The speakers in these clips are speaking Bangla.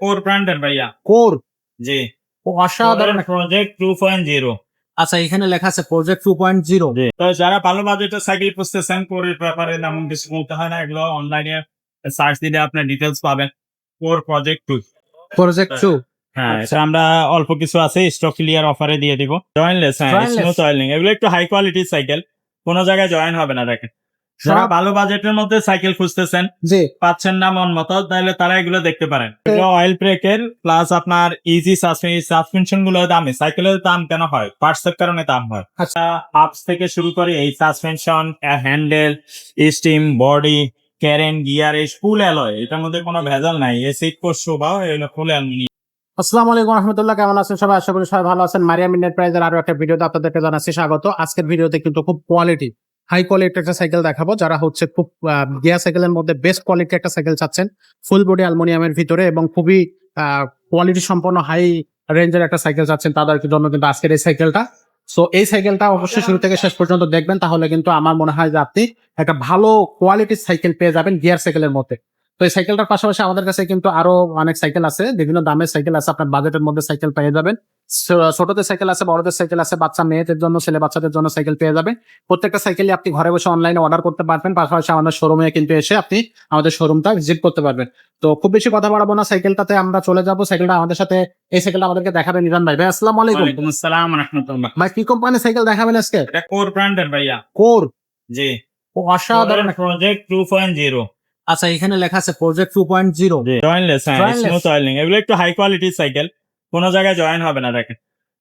কোর ব্র্যান্ডের ভাইয়া। কোর জি। ও অসাধারণ। প্রজেক্ট টু পয়েন্ট জিরো আচ্ছা এখানে লেখা আছে প্রজেক্ট টু পয়েন্ট জিরো তো যারা ভালো বাজেটের সাইকেল খুঁজতেছেন কোরের ব্যাপারে তেমন কিছু বলতে হয় না এগুলো অনলাইনে সার্চ দিলে আপনার ডিটেলস পাবেন। Core project two project two হ্যাঁ আচ্ছা। এটা আমরা অল্প কিছু আছে স্টক ক্লিয়ার অফারে দিয়ে দিব। জয়েনলেস হ্যাঁ? স্মুথ অয়েলিং এগুলো একটু হাই কোয়ালিটির সাইকেল কোনো জায়গায় জয়েন হবে না দেখেন। যারা ভালো বাজেটের মধ্যে সাইকেল খুঁজতেছেন জি। পাচ্ছেন না মন মতো তাহলে তারা এগুলো দেখতে পারেন। অয়েল ব্রেকের প্লাস আপনার ইজি সাসপেনশনগুলো দামে। সাইকেলের দাম কেন হয়? পার্টস এর কারণে দাম হয়। আচ্ছা। আপস থেকে শুরু করে এই সাসপেনশন হ্যান্ডেল স্টিম বডি ক্যারেন গিয়ার এই ফুল অ্যালয় এটার মধ্যে কোনো ভেজাল নাই। এ সিট পোস্ট বা এগুলো ফুল অ্যালুমিনিয়াম আসসালামু আলাইকুম রহমতুল্লাহ কেমন আছেন সবাই? আশা করি সবাই ভালো আছেন। মারিয়াম ইন্ডিয়ান প্রাইজের আরও একটা ভিডিওতে আপনাদেরকে জানাচ্ছি স্বাগত। আজকের ভিডিওতে কিন্তু খুব কোয়ালিটি হাই কোয়ালিটি একটা সাইকেল দেখাবো, যারা হচ্ছে খুব গিয়ার সাইকেলের মধ্যে বেস্ট কোয়ালিটি একটা সাইকেল চাচ্ছেন। ফুল বডি অ্যালুমিনিয়ামের ভিতরে এবং খুবই কোয়ালিটি সম্পন্ন হাই রেঞ্জের একটা সাইকেল চাচ্ছেন তাদের জন্য কিন্তু আজকের এই সাইকেলটা সো এই সাইকেলটা অবশ্যই শুরু থেকে শেষ পর্যন্ত দেখবেন, তাহলে কিন্তু আমার মনে হয় যে আপনি একটা ভালো কোয়ালিটির সাইকেল পেয়ে যাবেন গিয়ার সাইকেলের মধ্যে। তো এই সাইকেলটার পাশাপাশি আমাদের কাছে কিন্তু আরও অনেক সাইকেল আছে, বিভিন্ন দামের সাইকেল আছে, আপনার বাজেটের মধ্যে সাইকেল পেয়ে যাবেন। ছোটদের সাইকেল আছে বড়দের সাইকেল আছে বাচ্চা মেয়েদের জন্য ছেলে বাচ্চাদের জন্য সাইকেল পেয়ে যাবে। প্রত্যেকটা সাইকেলই আপনি ঘরে বসে অনলাইনে অর্ডার করতে পারবেন পাশাপাশি আমাদের শোরুমে কিন্তু এসে আপনি আমাদের শোরুমটা ভিজিট করতে পারবেন। তো খুব বেশি কথা বাড়াবো না সাইকেলটাতে আমরা চলে যাব সাইকেলটা আমাদের সাথে এই সাইকেলটা আমাদেরকে দেখাবেন নিজান ভাই। ভাই আসসালামু আলাইকুম। আসসালাম রহমতুল্লাহ। ভাই কি কোম্পানির সাইকেল দেখাবেন আজকে? এটা কোর ব্র্যান্ডের ভাইয়া। কোর? জি। ও অসাধারণ। প্রজেক্ট টু পয়েন্ট জিরো আচ্ছা এখানে লেখা আছে প্রজেক্ট টু পয়েন্ট জিরো হ্যাঁ Jointless? স্মুথ অয়েলিং এগুলো একটু হাই কোয়ালিটির সাইকেল কোনো জায়গায় জয়েন হবে না দেখেন।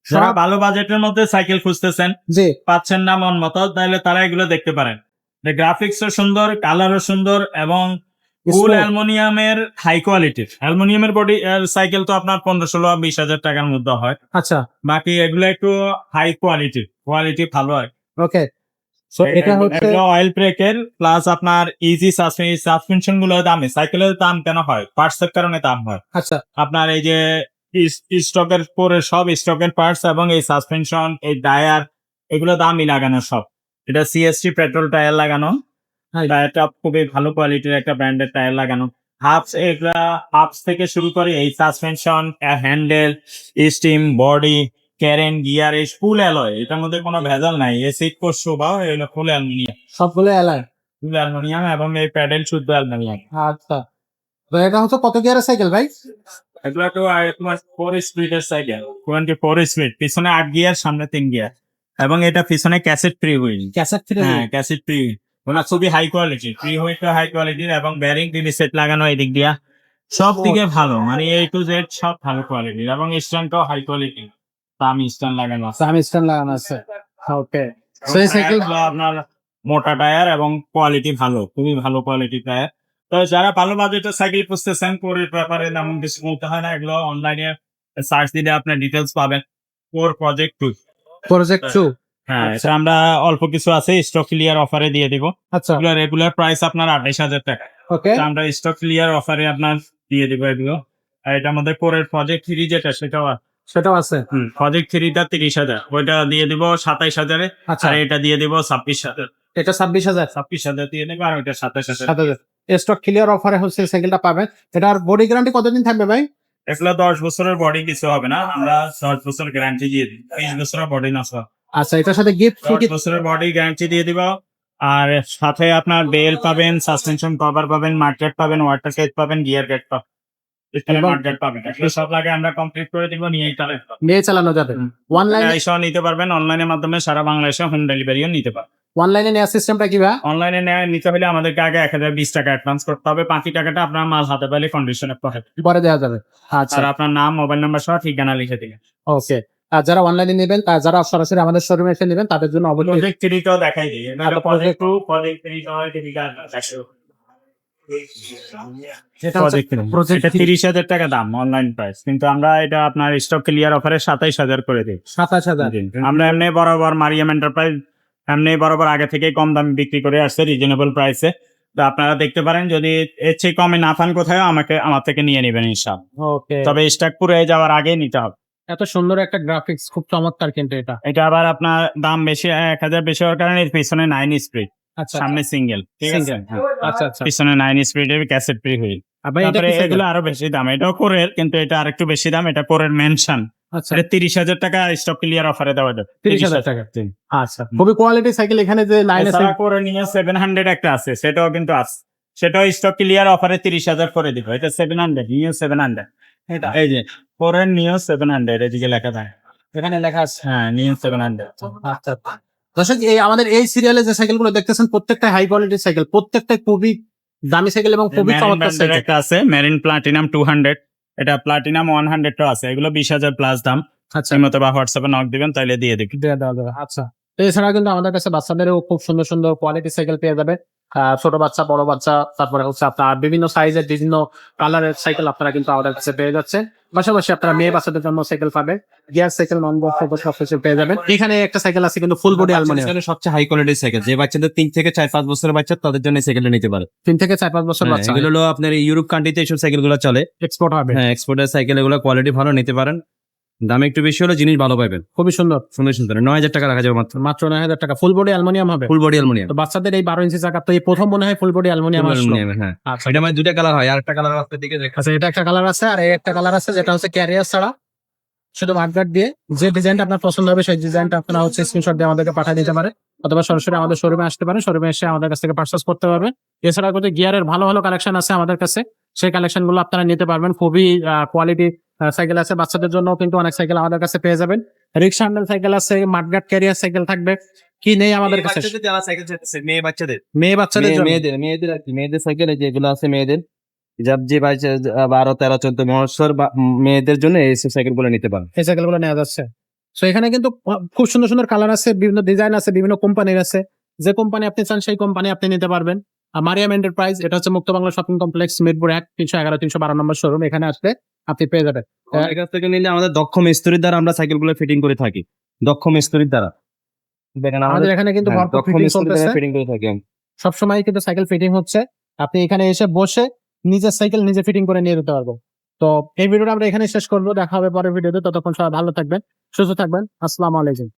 যারা ভালো বাজেটের মধ্যে সাইকেল খুঁজতেছেন জি। পাচ্ছেন না মন মতো তাহলে তারা এগুলো দেখতে পারেন। গ্রাফিক্সও সুন্দর কালারও সুন্দর এবং ফুল। অ্যালুমিনিয়ামের হাই কোয়ালিটির অ্যালুমিনিয়ামের বডি সাইকেল তো আপনার পনেরো ষোলো বিশ হাজার টাকার মধ্যে হয়। আচ্ছা। বাকি এগুলো একটু হাই কোয়ালিটির কোয়ালিটি ভালো হয়। ওকে সো এটা হচ্ছে অয়েল ব্রেকের প্লাস আপনার ইজি সাসপেনশনগুলো দামে। সাইকেলের দাম কেন হয়? পার্টস এর কারণে দাম হয়। আচ্ছা। আপনার এই যে স্টকের পরে সব স্টকের পার্টস এবং এই সাসপেনশন এই টায়ার এগুলো দামই লাগানো সব। এটা সিএসটি পেট্রোল টায়ার লাগানো। টায়ারটা খুবই ভালো কোয়ালিটির একটা ব্র্যান্ডের টায়ার লাগানো। হাফস এগুলা হাফস থেকে শুরু করে এই সাসপেনশন হ্যান্ডেল স্টিম বডি ক্যারেন গিয়ার এই ফুল অ্যালয় এটার মধ্যে কোনো ভেজাল নাই। এই সিট পোস্ট বা এগুলো ফুল অ্যালুমিনিয়াম সবগুলো অ্যালার ফুল অ্যালুমিনিয়াম এবং এই প্যাডেল শুদ্ধ অ্যালুমিনিয়াম আচ্ছা। তো এটা হচ্ছে কত গিয়ারের সাইকেল ভাই? এগুলো আহ, তোমার ফোর স্পিডের সাইকেল টোয়েন্টি ফোর স্পিড পিছনে আট গিয়ার সামনে তিন গিয়ার এবং এটা পিছনে cassette free wheel cassette three হ্যাঁ ক্যাসেট ফ্রি ওটা খুবই হাই কোয়ালিটি ফ্রি হুইলটা হাই কোয়ালিটির এবং ব্যারিং টিভি সেট লাগানো এই দিক দিয়া। সব দিকে ভালো মানে এ টু জেড সব ভালো কোয়ালিটির এবং স্ট্যান্ডটাও হাই কোয়ালিটি দামি স্ট্যান্ড লাগানো আছে। সামি স্ট্যান্ড লাগানো আছে। ওকে সো এই সাইকেল আপনার মোটা টায়ার এবং কোয়ালিটি ভালো খুবই ভালো কোয়ালিটি টায়ার তো যারা ভালো বাজেটের সাইকেল খুঁজতেছেন কোরের ব্যাপারে তেমন কিছু বলতে হয় না এগুলো অনলাইনে সার্চ দিলে আপনার ডিটেলস পাবেন। Core project two project two হ্যাঁ আচ্ছা। এটা আমরা অল্প কিছু আছে স্টক ক্লিয়ার অফারে দিয়ে দিব। আচ্ছা। এগুলো রেগুলার প্রাইস আপনার আঠাইশ হাজার টাকা। ওকে আমরা স্টক ক্লিয়ার অফারে আপনার দিয়ে দিব এগুলো। আর এটা আমাদের কোরের প্রজেক্ট থ্রি যেটা সেটাও সেটাও আছে। প্রজেক্ট থ্রিটা তিরিশ হাজার। ওইটা দিয়ে দিব সাতাইশ হাজারে। আচ্ছা। আর এটা দিয়ে দিব ছাব্বিশ হাজার। এটা ছাব্বিশ হাজার? ছাব্বিশ হাজার দিয়ে নেবে আর ওইটা সাতাশ হাজার। সাত হাজার। স্টক ক্লিয়ার অফারে হচ্ছে সাইকেলটা পাবেন। এটার বডি গ্যারান্টি কতদিন থাকবে ভাই? এগুলো দশ বছরের বডি কিছু হবে না। আমরা দশ বছর গ্যারান্টি দিয়ে দিই। বিশ বছরের বডি নষ্ট হবে। আচ্ছা এটার সাথে গিফট দশ বছরের বডি গ্যারান্টি দিয়ে দিব। আর সাথে আপনার বেল পাবেন সাসপেনশন কভার পাবেন মার্কেট পাবেন ওয়াটার কেট পাবেন গিয়ার গেট পাবেন। পাবেন সব লাগে আমরা কমপ্লিট করে দিব নিয়ে চালানো যাবে। ওয়ান লাইনে এসেও নিতে পারবেন। অনলাইনের মাধ্যমে সারা বাংলাদেশে হোম ডেলিভারিও নিতে পারবেন। ওয়ান লাইনে নেওয়ার সিস্টেমটা কি ভাই? অনলাইনে নেওয়া নিতে হলে আমাদেরকে আগে এক হাজার বিশ টাকা অ্যাডভান্স করতে হবে। বাকি টাকাটা আপনার মাল হাতে পেলে কন্ডিশনে পাবেন পরে দেওয়া যাবে। আচ্ছা। আর আপনার নাম মোবাইল নাম্বার সহ ঠিকানা লিখে দিলেন ওকে আর যারা অনলাইনে নেবেন যারা সরাসরি আমাদের শোরুমে এসে নেবেন তাদের জন্য অবশ্যই প্রজেক্ট থ্রিটাও দেখাই দিই। প্রজেক্ট টু প্রজেক্ট থ্রি তিরিশ হাজার টাকা দাম অনলাইন প্রাইস কিন্তু আমরা এটা আপনার স্টক ক্লিয়ার অফারে সাতাইশ হাজার করে দিই। সাতাশ হাজার। আমরা এমনি বরাবর মারিয়াম এন্টারপ্রাইজ এমনি বরাবর আগে থেকে কম দামে বিক্রি করে আসছে রিজনেবল প্রাইসে তো আপনারা দেখতে পারেন যদি এর চেয়ে কমে না পান কোথায় আমাকে আমার থেকে নিয়ে নেবেন ইনশাল ওকে। তবে স্টক পুরো যাওয়ার আগে নিতে হবে। এত সুন্দর একটা গ্রাফিক্স খুব চমৎকার কিন্তু এটা। এটা আবার আপনার দাম বেশি এক হাজার বেশি হওয়ার কারণে এর পিছনে নাইন স্পিড আচ্ছা সামনে সিঙ্গেল ঠিক আছে? হ্যাঁ। আচ্ছা আচ্ছা। পিছনে nine speed cassette free wheel. তারপরে এগুলো আরও বেশি দাম। এটাও কোরের কিন্তু এটা আরেকটু বেশি দাম এটা কোরের মেনশন আচ্ছা। তিরিশ হাজার টাকা স্টক ক্লিয়ার অফারে দেওয়া যাবে। তিরিশ হাজার টাকা আচ্ছা। খুবই কোয়ালিটি সাইকেল এখানে যে লাইনে সেভেন হান্ড্রেড একটা আছে সেটাও কিন্তু আছে সেটাও স্টক ক্লিয়ার অফারে তিরিশ হাজার করে দিব। এটা seven hundred new seven hundred এটা এই যে নিউ সেভেন হান্ড্রেড এদিকে লেখা থাকে। এখানে লেখা আছে হ্যাঁ নিউ সেভেন হান্ড্রেড আচ্ছা। দর্শক এই আমাদের এই সিরিয়ালে যে সাইকেলগুলো দেখতেছেন প্রত্যেকটা হাই কোয়ালিটির সাইকেল প্রত্যেকটা খুবই দামি সাইকেল এবং খুবই চমৎকার সাইকেল একটা আছে মেরিন প্লাটিনাম টু হান্ড্রেড এটা প্লাটিনাম ওয়ান হান্ড্রেড আছে। এগুলো বিশ হাজার প্লাস দাম। আচ্ছা। মতো বা হোয়াটসঅ্যাপে নক দিবেন তাইলে দিয়ে দিবি দেওয়া দেওয়া দেওয়া আচ্ছা। তো এছাড়া কিন্তু আমাদের কাছে বাচ্চাদেরও খুব সুন্দর সুন্দর কোয়ালিটি সাইকেল পেয়ে যাবে ছোট বাচ্চা বড় বাচ্চা তারপরে হচ্ছে আপনার বিভিন্ন সাইজের বিভিন্ন কালারের সাইকেল আপনারা কিন্তু আমাদের কাছে পেয়ে যাচ্ছে পাশাপাশি আপনারা মেয়ে বাচ্চাদের জন্য সাইকেল পাবে। গিয়ার সাইকেল নন বক্স সব কিছু পেয়ে যাবেন। এখানে একটা সাইকেল আছে কিন্তু ফুল বডি অ্যালুমিনিয়াম সবচেয়ে হাই কোয়ালিটির সাইকেল যে বাচ্চাদের তিন থেকে চার পাঁচ বছরের বাচ্চা তাদের জন্য সাইকেলটা নিতে পারে। তিন থেকে চার পাঁচ বছর হ্যাঁ, বাচ্চা। এগুলো আপনার ইউরোপ কান্ট্রিতে এইসব সাইকেলগুলো চলে। এক্সপোর্ট হবে। হ্যাঁ এক্সপোর্টের সাইকেল এগুলো কোয়ালিটি ভালো নিতে পারেন। দাম একটু বেশি হলে জিনিস ভালো পাবেন খুবই সুন্দর সুন্দর সুন্দর নয় হাজার টাকা রাখা যাবে মাত্র মাত্র নয় হাজার টাকা। ফুল বডি অ্যালুমিনিয়াম হবে। ফুল বডি অ্যালুমিনিয়াম তো বাচ্চাদের এই বারো ইঞ্চি চাকা তো এই প্রথম মনে হয় ফুল বডি অ্যালুমিনিয়াম আসলো। হ্যাঁ। আচ্ছা। এটা মানে দুটা কালার হয় আর একটা কালার আপনার দিকে দেখা। আচ্ছা এটা একটা কালার আছে আর এই একটা কালার আছে যেটা হচ্ছে ক্যারিয়ার ছাড়া। শুধু মাঠগার্ড দিয়ে। যে ডিজাইনটা আপনার পছন্দ হবে সেই ডিজাইনটা আপনারা হচ্ছে স্ক্রিনশট দিয়ে আমাদেরকে পাঠিয়ে দিতে পারে। অথবা সরাসরি আমাদের শোরুমে আসতে পারেন। শোরুমে এসে আমাদের কাছ থেকে পার্চেস করতে পারবেন। এছাড়া কিন্তু গিয়ারের ভালো ভালো কালেকশন আছে আমাদের কাছে। সেই কালেকশনগুলো আপনারা নিতে পারবেন। খুবই কোয়ালিটি সাইকেল আছে বাচ্চাদের জন্য কিন্তু অনেক সাইকেল আমাদের কাছে পেয়ে যাবেন। রিক্সা হ্যান্ডেল সাইকেল আছে মাঠগার্ড ক্যারিয়ার সাইকেল থাকবে। কি নেই আমাদের কাছে? যারা সাইকেল চাইতেছে মেয়ে বাচ্চাদের? মেয়ে বাচ্চাদের মেয়েদের মেয়েদের আর কি মেয়েদের সাইকেল যেগুলো আছে মেয়েদের যার যে বারো তেরো চোদ্দ বা মেয়েদের জন্য এইসব সাইকেলগুলো নিতে পারেন এই সাইকেলগুলো নেওয়া যাচ্ছে। তো এখানে কিন্তু খুব সুন্দর সুন্দর কালার আছে বিভিন্ন ডিজাইন আছে বিভিন্ন কোম্পানির আছে। যে কোম্পানি আপনি চান সেই কোম্পানি আপনি নিতে পারবেন। আর মারিয়াম এন্টারপ্রাইজ এটা হচ্ছে মুক্ত বাংলা শপিং কমপ্লেক্স মিরপুর এক তিনশো এগারো তিনশো বারো নম্বর শোরুম এখানে আসলে আপনি পেয়ে যাবেন। কাছ থেকে নিলে আমাদের দক্ষ মিস্ত্রির দ্বারা আমরা সাইকেলগুলো ফিটিং করে থাকি। দক্ষ মিস্ত্রির দ্বারা। দেখেন আমাদের এখানে কিন্তু হ্যাঁ, ভরপুর ফিটিং চলতেছে। ফিটিং করে থাকি। সবসময় কিন্তু সাইকেল ফিটিং হচ্ছে। আপনি এখানে এসে বসে নিজের সাইকেল নিজে ফিটিং করে নিয়ে যেতে পারব। তো এই ভিডিওটা আমরা এখানে শেষ করব। দেখা হবে পরের ভিডিওতে। ততক্ষণ সবাই ভালো থাকবেন সুস্থ থাকবেন। আসসালাম আলাইকুম।